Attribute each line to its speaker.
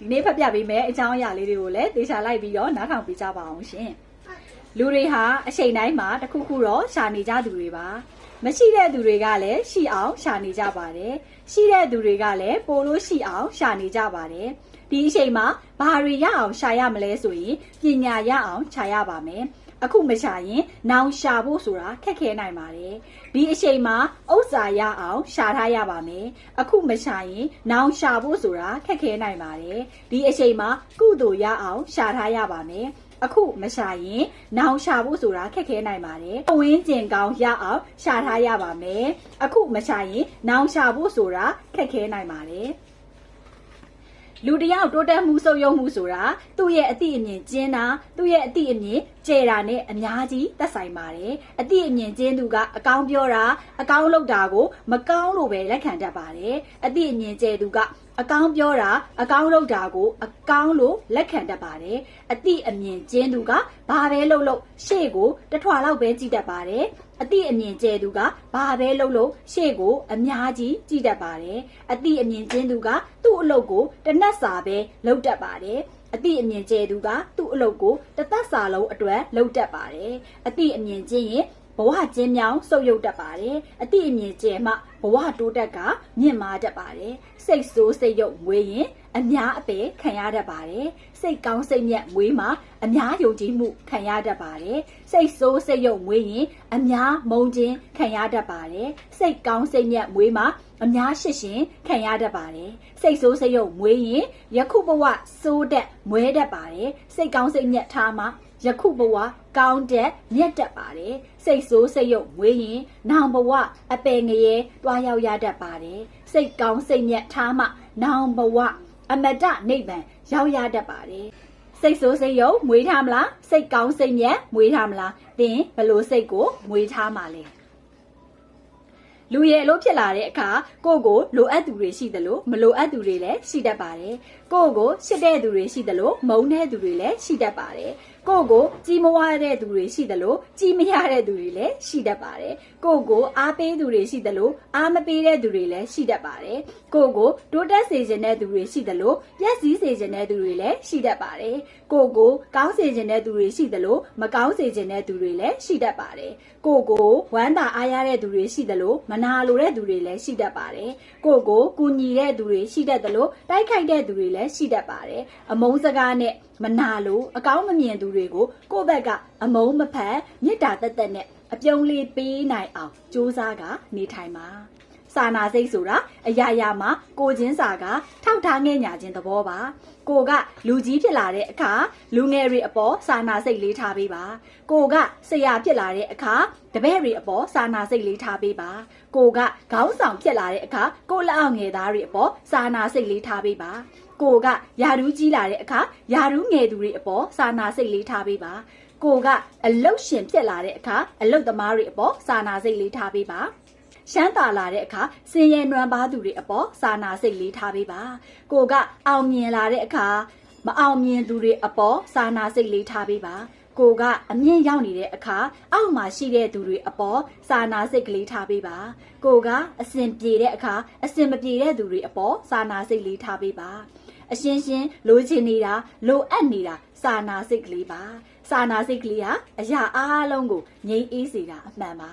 Speaker 1: ဒီနေ့ဖတ်ပြပေးမယ်အကြောင်းအရာလေးတွေကိုလည်းသေချာလိုက်ပြီးတော့နားထောင်ပေးကြပါအောင်ရှင်လူတွေဟာအချိန်တိုင်းမှာတစ်ခုခုတော့ရှာနေကြသူတွေပါမရှိတဲ့သူတွေကလည်းရှိအောင်ရှာနေကြပါတယ်ရှိတဲ့သူတွေကလည်းပိုလို့ရှိအောင်ရှာနေကြပါတယ်ဒီအချိန်မှာဘာတွေရအောင်ရှာရမလဲဆိုရင်ပညာရအောင်ရှာရပါမယ် အခုမရှာရင်နောင်ရှာဖို့ဆိုတာခက်ခဲနိုင်ပါတယ်ဒီအချိန်မှာဥစ္စာရအောင်ရှာထားရပါမယ်အခုမရှာရင်နောင်ရှာဖို့ဆိုတာခက်ခဲနိုင်ပါတယ်ဒီအချိန်မှာကုသိုလ်ရအောင်ရှာထားရပါမယ်အခုမရှာရင်နောင်ရှာဖို့ဆိုတာခက်ခဲနိုင်ပါတယ်။ဝင်းကျင်ကောင်းရအောင်ရှာထားရပါမယ်။အခုမရှာရင်နောင်ရှာဖို့ဆိုတာခက်ခဲနိုင်ပါတယ်။ လူတစ်ယောက်တိုးတက်မှုစုပ်ယုံမှုဆိုတာသူ့ရဲ့အသည့်အမြင်ကျင်းတာသူ့ရဲ့အသည့်အမြင်ကျဲတာနဲ့အများကြီးသက်ဆိုင်ပါတယ်။အသည့်အမြင်ကျင်းသူကအကောင်းပြောတာအကောင်းလုပ်တာကိုမကောင်းလို့ပဲလက်ခံတတ်ပါတယ်။အသည့်အမြင်ကျဲသူကအကောင်းပြောတာအကောင်းလုပ်တာကိုအကောင်းလို့လက်ခံတတ်ပါတယ်။အသည့်အမြင်ကျင်းသူကဘာပဲလုပ်လို့ရှေ့ကိုတထွာလောက်ပဲကြည့်တတ်ပါတယ်။အသည့်အမြင်ကျဲသူကဘာပဲလုပ်လို့ရှေ့ကိုအများကြီးကြည့်တတ်ပါတယ်။အသည့်အမြင်ကျင်းသူကသူ့ အလုပ်ကိုတနက်စာပဲလုပ်တတ်ပါတယ်။အသည့်အမြင်ကျဲသူကသူ့အလုပ်ကိုတစ်သက်စာလုံးအတွက်လုပ်တတ်ပါတယ်။အသည့်အမြင်ကျင်းရင် ဘဝကျင်းမြောင်းစုပ်ယုပ်တတ်ပါတယ်။အသည့်အမြင်ကျဲမှဘဝတိုးတက်ကမြင့်မားတတ်ပါတယ်။စိတ်ဆိုးစိတ်ယုတ်မွေးရင်အများအပယ်ခံရတတ်ပါတယ်။စိတ်ကောင်းစိတ်မြတ်မွေးမှာအများယုံကြည်မှုခံရတတ်ပါတယ်။စိတ်ဆိုးစိတ်ယုတ်မွေးရင်အများမုန်းခြင်းခံရတတ်ပါတယ်။စိတ်ကောင်းစိတ်မြတ်မွေးမှာအများရှစ်ရှင်ခံရတတ်ပါတယ်။စိတ်ဆိုးစိတ်ယုတ်မွေးရင်ယခုဘဝစိုးတက်မွဲတတ်ပါတယ်။စိတ်ကောင်းစိတ်မြတ်ထားမှာ ယခုဘဝကောင်းတဲ့မြတ်တက်ပါတယ်စိတ်ဆိုးစိတ်ယုတ်မွေးရင်နောင်ဘဝအပယ်ငရဲတွားရောက်ရတတ်ပါတယ်စိတ်ကောင်းစိတ်မြတ်ထားမှနောင်ဘဝအမတနိဗ္ဗာန်ရောက်ရတတ်ပါတယ်စိတ်ဆိုးစိတ်ယုတ်မွေးထားမလားစိတ်ကောင်းစိတ်မြတ်မွေးထားမလားသင်ဘယ်လိုစိတ်ကိုမွေးထားမှာလဲလူရဲ့အလို့ဖြစ်လာတဲ့အခါကိုယ့်ကိုလိုအပ်သူတွေရှိသလိုမလိုအပ်သူတွေလည်းရှိတတ်ပါတယ်ကိုယ့်ကိုရှစ်တဲ့သူတွေရှိသလိုမုန်းတဲ့သူတွေလည်းရှိတတ်ပါတယ်ကိုယ့်ကိုကြီးမဝရတဲ့သူတွေရှိသလိုကြီးမရတဲ့သူတွေလည်းရှိတတ်ပါတယ်ကိုယ့်ကိုအားပေးသူတွေရှိသလိုအားမပေးတဲ့သူတွေလည်းရှိတတ်ပါတယ်ကိုယ့်ကိုတိုးတက်စေခြင်းတဲ့သူတွေရှိသလိုပြည့်စည်စေခြင်းတဲ့သူတွေလည်းရှိတတ်ပါတယ်ကိုယ့်ကိုကောင်းစေခြင်းတဲ့သူတွေရှိသလိုမကောင်းစေခြင်းတဲ့သူတွေလည်းရှိတတ်ပါတယ်ကိုယ့်ကိုဝမ်းသာအားရတဲ့သူတွေရှိသလိုမနာလိုတဲ့သူတွေလည်းရှိတတ်ပါတယ်ကိုယ့်ကိုကူညီတဲ့သူတွေရှိတတ်သလိုတိုက်ခိုက်တဲ့သူတွေလည်းရှိတတ်ပါတယ်အမုန်းစကားနဲ့မနာလိုအကောင်းမမြင်သူတွေကိုကိုယ့်ဘက်ကအမုန်းမဖက်မေတ္တာတက်တက်နဲ့အပြုံးလေးပေးနိုင်အောင်ကြိုးစားကနေထိုင်ပါ စာနာစိတ်ဆိုတာအရာရာမှာကိုချင်းစာကထောက်ထားငဲ့ညာခြင်းသဘောပါကိုကလူကြီးဖြစ်လာတဲ့အခါလူငယ်တွေအပေါ်စာနာစိတ်လေးထားပေးပါကိုကဆရာဖြစ်လာတဲ့အခါတပည့်တွေအပေါ်စာနာစိတ်လေးထားပေးပါကိုကခေါင်းဆောင်ဖြစ်လာတဲ့အခါကိုလက်အောက်ငယ်သားတွေအပေါ်စာနာစိတ်လေးထားပေးပါကိုကယာရူးကြီးလာတဲ့အခါယာရူးငယ်သူတွေအပေါ်စာနာစိတ်လေးထားပေးပါကိုကအလုတ်ရှင်ဖြစ်လာတဲ့အခါအလုတ်သမားတွေအပေါ်စာနာစိတ်လေးထားပေးပါ ရှမ်းသာလာတဲ့အခါစင်ရဲနွမ်းပါသူတွေအပေါ်စာနာစိတ်လေးထားပေးပါကိုကအောင်မြင်လာတဲ့အခါမအောင်မြင်သူတွေအပေါ်စာနာစိတ်လေးထားပေးပါကိုကအမြင့်ရောက်နေတဲ့အခါအောက်မှာရှိတဲ့သူတွေအပေါ်စာနာစိတ်ကလေးထားပေးပါကိုကအစင်ပြေတဲ့အခါအစင်မပြေတဲ့သူတွေအပေါ်စာနာစိတ်လေးထားပေးပါအရှင်းရှင်းလိုချင်နေတာလိုအပ်နေတာစာနာစိတ်ကလေးပါစာနာစိတ်ကလေးဟာအရာအားလုံးကိုငြိမ်းအေးစေတာအမှန်ပါ